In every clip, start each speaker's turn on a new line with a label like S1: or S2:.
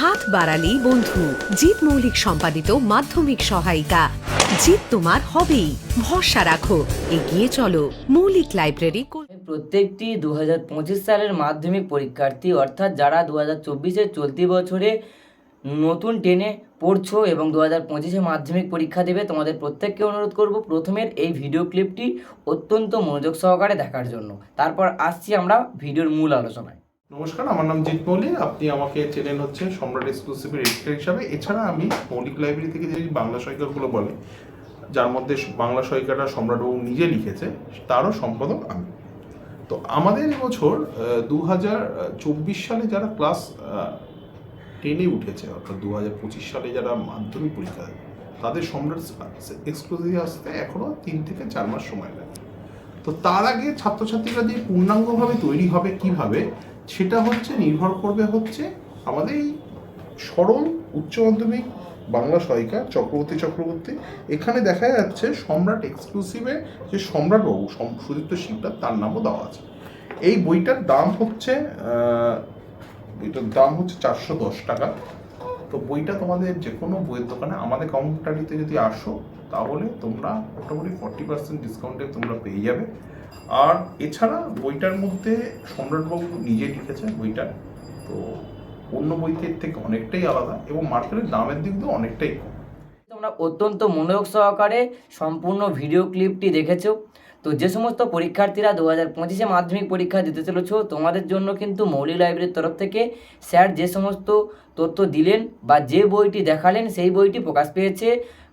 S1: হাত বাড়ালেই বন্ধু। জিৎ মৌলিক সম্পাদিত মাধ্যমিক সহায়িকা। জিৎ তোমার হবেই। ভরসা রাখো। এগিয়ে চলো। মৌলিক লাইব্রেরি
S2: প্রত্যেকটি দু হাজার পঁচিশ সালের মাধ্যমিক পরীক্ষার্থী, অর্থাৎ যারা দু হাজার চলতি বছরে নতুন টেনে পড়ছো এবং দু হাজার পঁচিশে মাধ্যমিক পরীক্ষা দেবে, তোমাদের প্রত্যেককে অনুরোধ করব প্রথমের এই ভিডিও ক্লিপটি অত্যন্ত মনোযোগ সহকারে দেখার জন্য। তারপর আসছি আমরা ভিডিওর মূল আলোচনায়।
S3: নমস্কার, আমার নাম জিৎ মৌলিক আপনি আমাকে চেনেন হচ্ছে সম্রাট এক্সক্লুসিভের এডিটর হিসাবে। এছাড়া আমি মৌলিক লাইব্রেরি থেকে যে বাংলা সহায়িকাগুলো বলে, যার মধ্যে বাংলা সহায়িকাটা সম্রাটবাবু নিজে লিখেছে, তারও সম্পাদক আমি। তো আমাদের এবছর দু হাজার চব্বিশ সালে যারা ক্লাস টেনে উঠেছে, অর্থাৎ দু হাজার পঁচিশ সালে যারা মাধ্যমিক পরীক্ষা দেবে তাদের সম্রাট এক্সক্লুসিভ আসতে এখনও তিন থেকে চার মাস সময় লাগে। তো তার আগে ছাত্রছাত্রীরা যে পূর্ণাঙ্গভাবে তৈরি হবে কীভাবে সেটা হচ্ছে, নির্ভর করবে হচ্ছে আমাদের এই সরল উচ্চ মাধ্যমিক বাংলা সহায়িকা চক্রবর্তী চক্রবর্তী। এখানে দেখা যাচ্ছে সম্রাট এক্সক্লুসিভে যে সম্রাটবাবু, সম- সুদীপ্ত শিকদার, তার নামও দেওয়া আছে। এই বইটার দাম হচ্ছে বইটার দাম হচ্ছে চারশো দশ টাকা। তো বইটা তোমাদের যে কোনো বইয়ের দোকানে, আমাদের কাউন্টারিতে যদি আসো, তাহলে তোমরা মোটামুটি ফর্টি পার্সেন্ট ডিসকাউন্টে তোমরা পেয়ে যাবে। আর এছাড়া বইটার মধ্যে সম্রাটবাবু নিজে লিখেছে বইটা। তো অন্য বইটির থেকে অনেকটাই আলাদা এবং মার্কেটের দামের দিক দিয়ে অনেকটাই কম।
S2: তোমরা অত্যন্ত মনোযোগ সহকারে সম্পূর্ণ ভিডিও ক্লিপটি দেখেছ। তো যে সমস্ত পরীক্ষার্থীরা দু হাজার পঁচিশে মাধ্যমিক পরীক্ষা দিতে চলেছ, তোমাদের জন্য কিন্তু মৌলিক লাইব্রেরির তরফ থেকে স্যার যে সমস্ত তথ্য দিলেন বা যে বইটি দেখালেন, সেই বইটি প্রকাশ পেয়েছে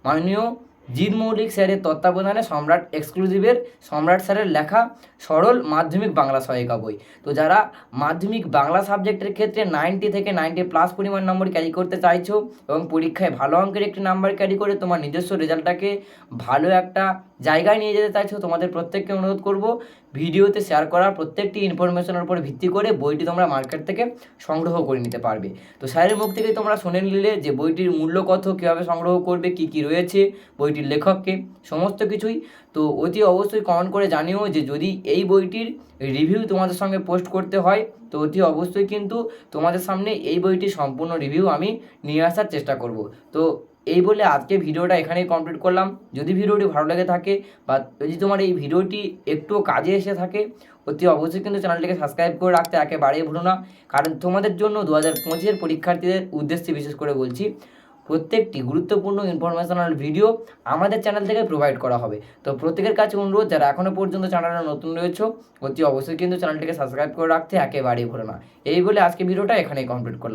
S2: মাননীয় জিৎ মৌলিক স্যারের তত্ত্বাবধানে সম্রাট এক্সক্লুসিভের সম্রাট স্যারের লেখা সরল মাধ্যমিক বাংলা সহায়িকা বই। তো যারা মাধ্যমিক বাংলা সাবজেক্টের ক্ষেত্রে নাইনটি থেকে নাইনটি প্লাস পরিমাণ নম্বর ক্যারি করতে চাইছো এবং পরীক্ষায় ভালো অঙ্কের একটি নাম্বার ক্যারি করে তোমার নিজস্ব রেজাল্টটাকে ভালো একটা জায়গায় নিয়ে যেতে চাইছো, তোমাদের প্রত্যেককে অনুরোধ করব ভিডিওতে শেয়ার করা প্রত্যেকটি ইনফরমেশনের উপর ভিত্তি করে বইটি তোমরা মার্কেট থেকে সংগ্রহ করে নিতে পারবে। তো স্যারের মুখ থেকে তোমরা শুনে নিলে যে বইটির মূল্য কত, কীভাবে সংগ্রহ করবে, কি কি রয়েছে, বইটির লেখককে, সমস্ত কিছুই। তো অতি অবশ্যই কমেন্ট করে জানিও যে যদি এই বইটির রিভিউ তোমাদের সঙ্গে পোস্ট করতে হয়, তো অতি অবশ্যই কিন্তু তোমাদের সামনে এই বইটির সম্পূর্ণ রিভিউ আমি নিয়ে আসার চেষ্টা করব। তো এই বলে আজকে ভিডিওটা এখানেই কমপ্লিট করলাম। যদি ভিডিওটি ভালো লেগে থাকে বা যদি তোমার এই ভিডিওটি একটু কাজে এসে থাকে, অতি অবশ্যই কিন্তু চ্যানেলটিকে সাবস্ক্রাইব করে রাখতে একেবারেই ভুলো না। কারণ তোমাদের জন্য দু হাজার পঁচিশের পরীক্ষার্থীদের উদ্দেশ্যে বিশেষ করে বলছি, প্রত্যেকটি গুরুত্বপূর্ণ ইনফরমেশনাল ভিডিও আমাদের চ্যানেল থেকে প্রোভাইড করা হবে। তো প্রত্যেকের কাছে অনুরোধ, যারা এখনও পর্যন্ত চ্যানেলে নতুন রয়েছে, অতি অবশ্যই কিন্তু চ্যানেলটিকে সাবস্ক্রাইব করে রাখতে একেবারেই ভুলো না। এই বলে আজকে ভিডিওটা এখানেই কমপ্লিট করলাম।